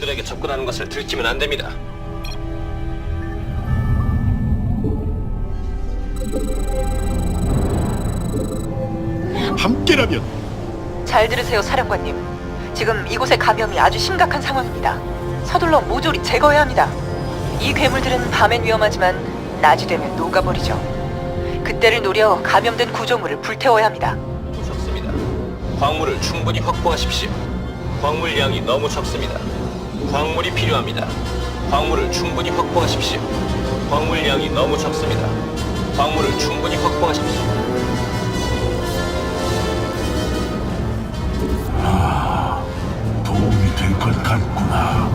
적들에게 접근하는 것을 들키면 안 됩니다. 함께라면 잘 들으세요, 사령관님. 지금 이곳의 감염이 아주 심각한 상황입니다. 서둘러 모조리 제거해야 합니다. 이 괴물들은 밤엔 위험하지만 낮이 되면 녹아버리죠. 그때를 노려 감염된 구조물을 불태워야 합니다. 적습니다. 광물을 충분히 확보하십시오. 광물 양이 너무 적습니다. 광물이 필요합니다. 광물을 충분히 확보하십시오. 광물 양이 너무 적습니다. 광물을 충분히 확보하십시오. 도움이 될 것 같구나.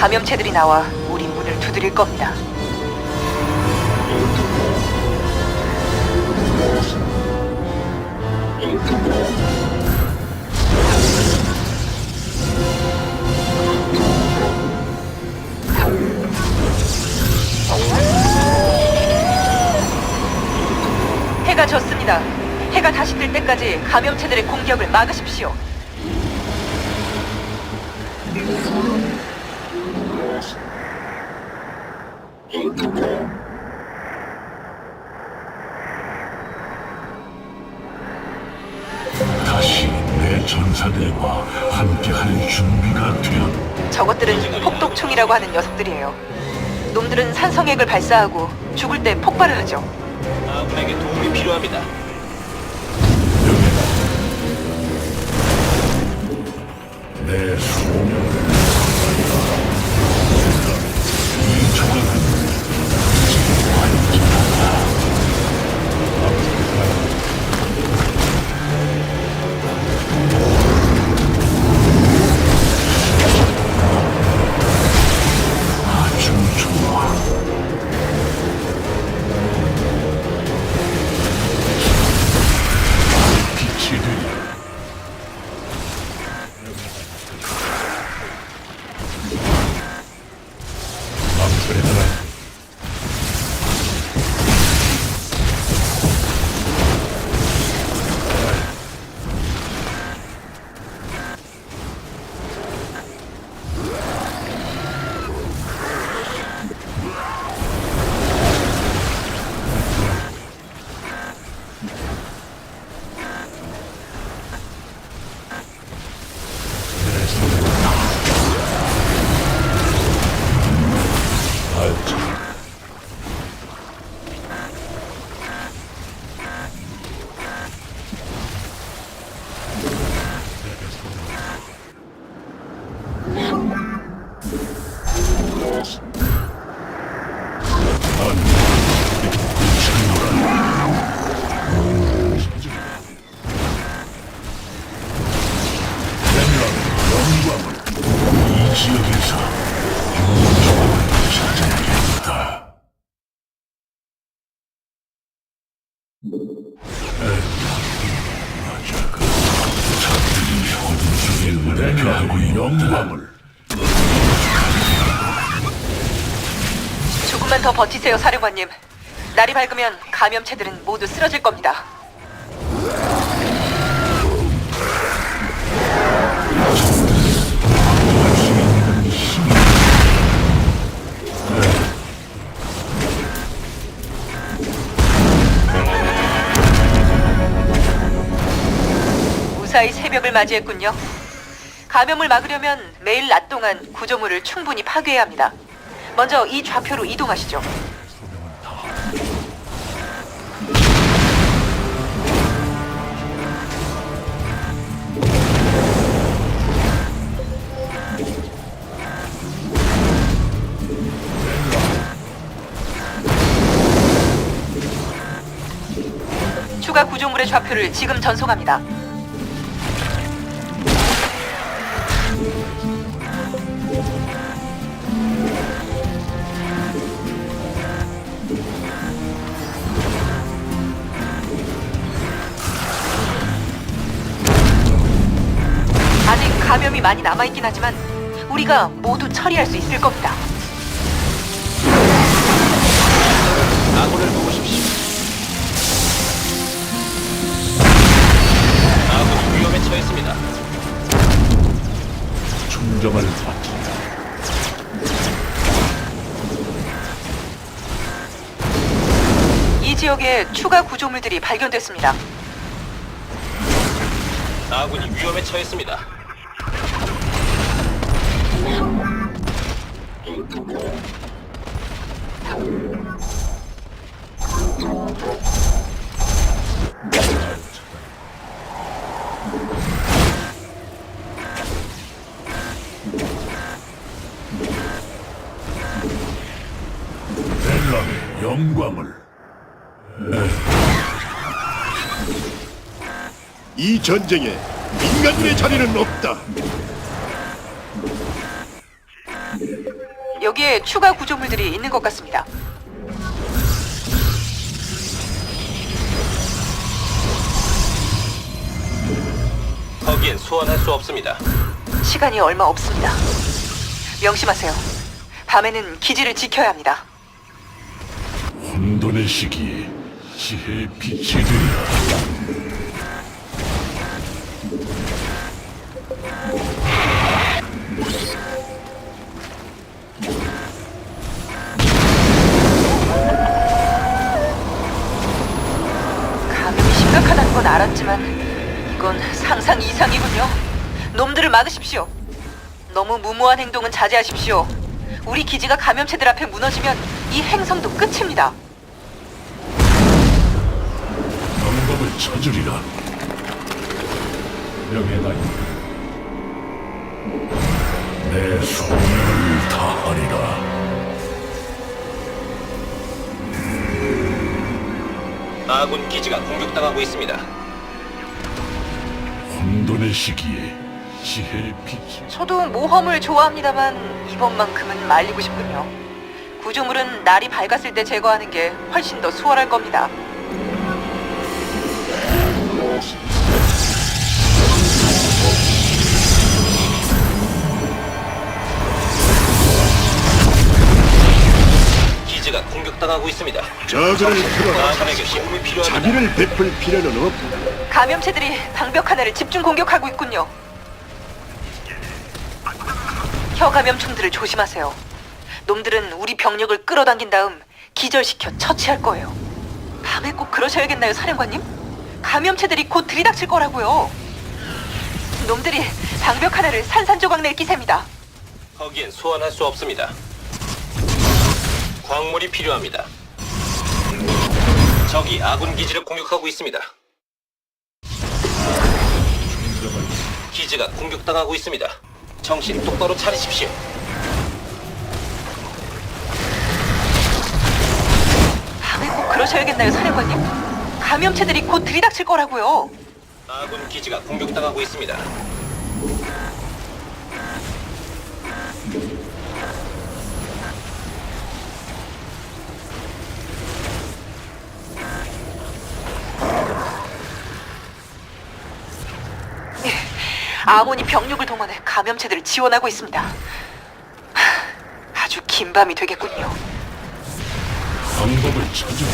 감염체들이 나와 우리 문을 두드릴 겁니다. 해가 졌습니다. 해가 다시 뜰 때까지 감염체들의 공격을 막으십시오. 함께할 준비가 되었다. 저것들은 폭독충이라고 하는 녀석들이에요. 놈들은 산성액을 발사하고 죽을 때 폭발을 하죠. 아군에게 도움이 필요합니다. 내 소명 은폐하고 영광을 조금만 더 버티세요, 사령관님. 날이 밝으면 감염체들은 모두 쓰러질 겁니다. 무사히 새벽을 맞이했군요. 감염을 막으려면 매일 낮 동안 구조물을 충분히 파괴해야 합니다. 먼저 이 좌표로 이동하시죠. 추가 구조물의 좌표를 지금 전송합니다. 감염이 많이 남아있긴 하지만 우리가 모두 처리할 수 있을 겁니다. 아군을 보십시오. 아군이 위험에 처했습니다. 충정을 바친다. 이 지역에 추가 구조물들이 발견됐습니다. 아군이 위험에 처했습니다. 영광을 이 전쟁에 인간의 자리는 없다. 여기에 추가 구조물들이 있는 것 같습니다. 거기엔 소환할 수 없습니다. 시간이 얼마 없습니다. 명심하세요. 밤에는 기지를 지켜야 합니다. 혼돈의 시기에 지혜의 빛이 되리라. 건 알았지만 이건 상상 이상이군요. 놈들을 막으십시오. 너무 무모한 행동은 자제하십시오. 우리 기지가 감염체들 앞에 무너지면 이 행성도 끝입니다. 영광을 쳐주리라. 명예나이 내 소명을 다하리라. 아군 기지가 공격당하고 있습니다. 혼돈의 시기에 지혜의 빛이 저도 모험을 좋아합니다만 이번만큼은 말리고 싶군요. 구조물은 날이 밝았을 때 제거하는 게 훨씬 더 수월할 겁니다. 공격당하고 있습니다. 도움이 필요합니다. 자비를 베풀 필요는 없다. 감염체들이 방벽 하나를 집중 공격하고 있군요. 혀 감염충들을 조심하세요. 놈들은 우리 병력을 끌어당긴 다음 기절시켜 처치할 거예요. 밤에 꼭 그러셔야겠나요, 사령관님? 감염체들이 곧 들이닥칠 거라고요. 놈들이 방벽 하나를 산산조각 낼 기세입니다. 거기엔 소환할 수 없습니다. 광물이 필요합니다. 적이 아군 기지를 공격하고 있습니다. 기지가 공격당하고 있습니다. 정신 똑바로 차리십시오. 밤에 꼭 그러셔야겠나요, 사령관님? 감염체들이 곧 들이닥칠 거라고요. 아군 기지가 공격당하고 있습니다. 아몬이 병력을 동원해 감염체들을 지원하고 있습니다. 하, 아주 긴 밤이 되겠군요. 방법을 찾으라.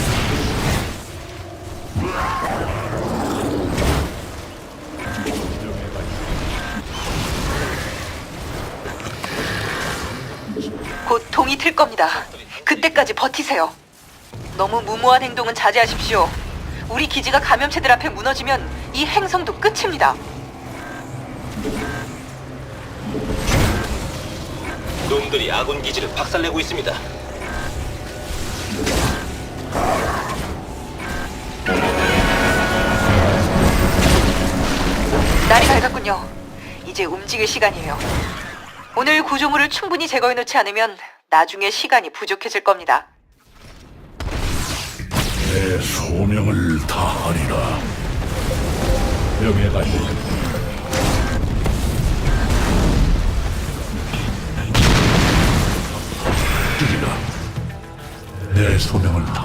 곧 동이 틀 겁니다. 그때까지 버티세요. 너무 무모한 행동은 자제하십시오. 우리 기지가 감염체들 앞에 무너지면 이 행성도 끝입니다. 놈들이 아군 기지를 박살내고 있습니다. 날이 밝았군요. 이제 움직일 시간이에요. 오늘 구조물을 충분히 제거해 놓지 않으면 나중에 시간이 부족해질 겁니다. 내 소명을 다하리라. 명예가 있는 내 소명을. 라자가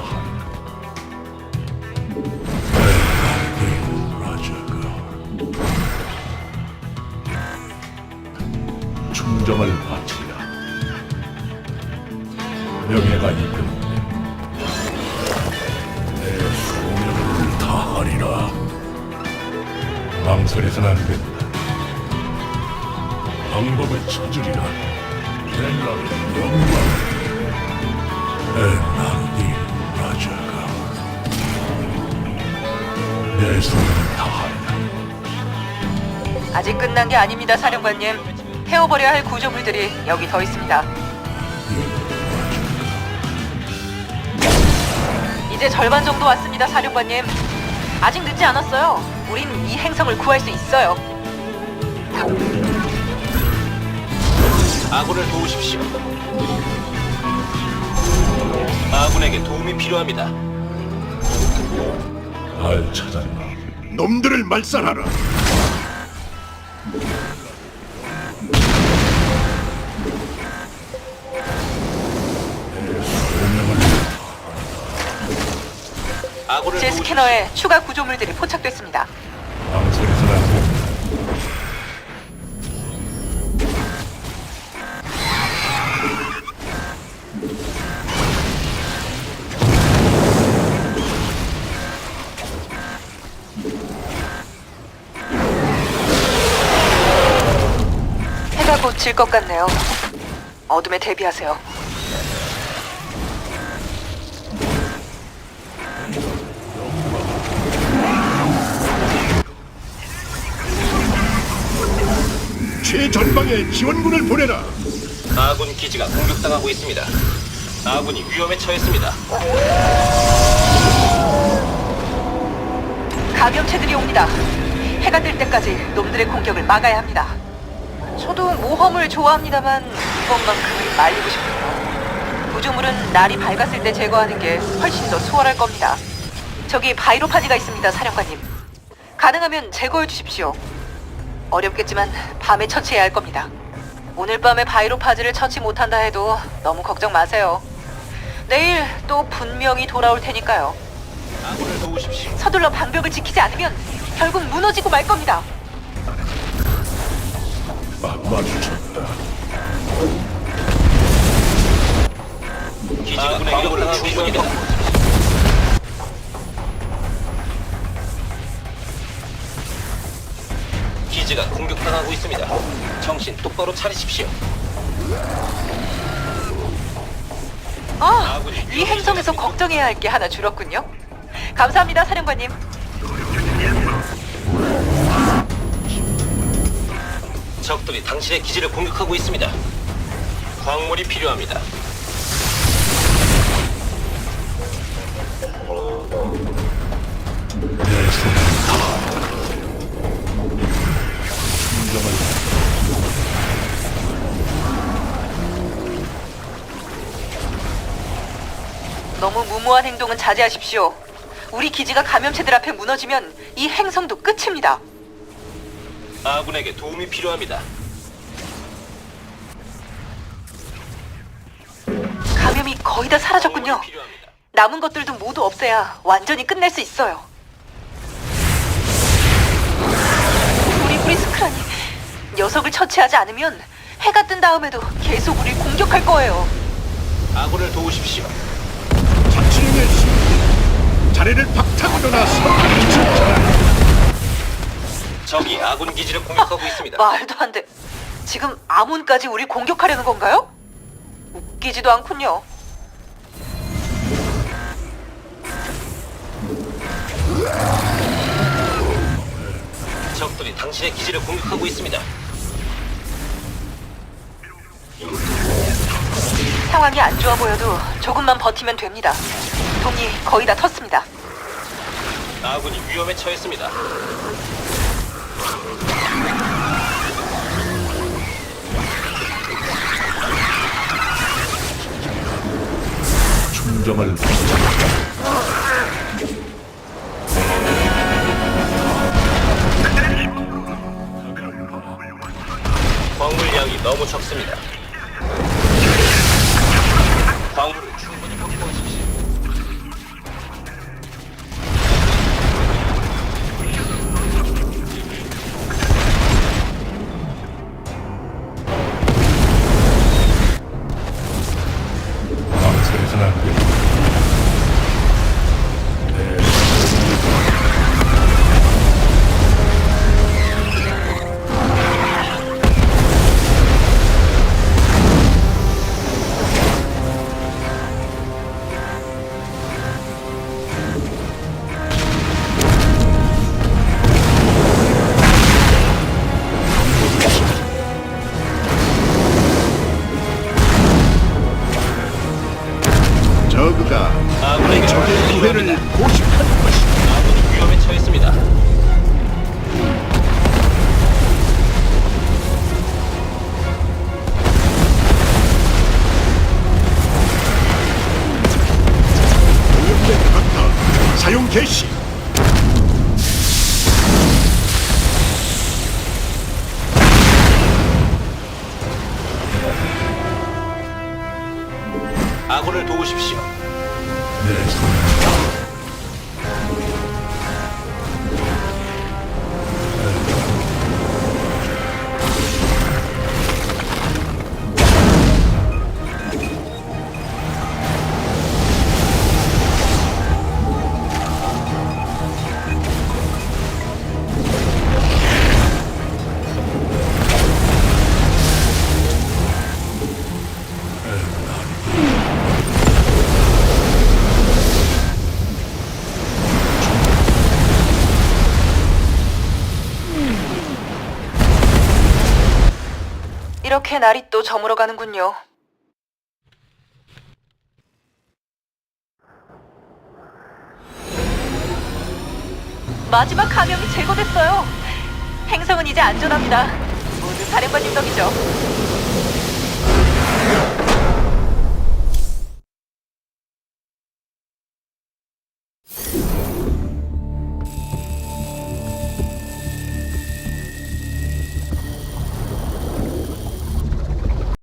충정을 바치라. 명예가 이끄는 내 소명을 다하리라. 망설여서는 안 된다. 방법을 찾으리라. 젤라의 영광. 아직 끝난 게 아닙니다, 사령관님. 태워버려야 할 구조물들이 여기 더 있습니다. 이제 절반 정도 왔습니다, 사령관님. 아직 늦지 않았어요. 우린 이 행성을 구할 수 있어요. 아군을 도우십시오. 아군에게 도움이 필요합니다. 날 찾았나? 놈들을 말살하라. 아군을 제. 스캐너에 추가 구조물들이 포착됐습니다. 질 것 같네요. 어둠에 대비하세요. 최전방에 지원군을 보내라. 아군 기지가 공격당하고 있습니다. 아군이 위험에 처했습니다. 감염체들이 옵니다. 해가 뜰 때까지 놈들의 공격을 막아야 합니다. 저도 모험을 좋아합니다만 이번만큼은 말리고 싶어요. 구조물은 날이 밝았을 때 제거하는 게 훨씬 더 수월할 겁니다. 저기 바이로파지가 있습니다, 사령관님. 가능하면 제거해 주십시오. 어렵겠지만 밤에 처치해야 할 겁니다. 오늘 밤에 바이로파지를 처치 못한다 해도 너무 걱정 마세요. 내일 또 분명히 돌아올 테니까요. 서둘러 방벽을 지키지 않으면 결국 무너지고 말 겁니다. 기지가 광물을 충분합니다. 기지가 공격당하고 있습니다. 정신 똑바로 차리십시오. 아, 이 행성에서 걱정해야 할 게 하나 줄었군요. 감사합니다, 사령관님. 적들이 당신의 기지를 공격하고 있습니다. 광물이 필요합니다. 너무 무모한 행동은 자제하십시오. 우리 기지가 감염체들 앞에 무너지면 이 행성도 끝입니다. 아군에게 도움이 필요합니다. 감염이 거의 다 사라졌군요. 필요합니다. 남은 것들도 모두 없애야 완전히 끝낼 수 있어요. 우리 우리 스크라니 녀석을 처치하지 않으면 해가 뜬 다음에도 계속 우릴 공격할 거예요. 아군을 도우십시오. 자치 자네를 박탈하거나 선택 적이 아군 기지를 공격하고 있습니다. 말도 안 돼. 지금 아몬까지 우리 공격하려는 건가요? 웃기지도 않군요. 적들이 당신의 기지를 공격하고 있습니다. 상황이 안 좋아 보여도 조금만 버티면 됩니다. 동이 거의 다 텄습니다. 아군이 위험에 처했습니다. 충정을 광물량이 너무 적습니다. 저그가 아군에게 적의 기회를 필요합니다. 고식하는 것이 아군이 위험에 처했습니다. 오염된 강타 사용 개시 아군을 도우십시오. 내 이렇게 날이 또 저물어 가는군요. 마지막 감염이 제거됐어요. 행성은 이제 안전합니다. 모두 사령관님 덕이죠.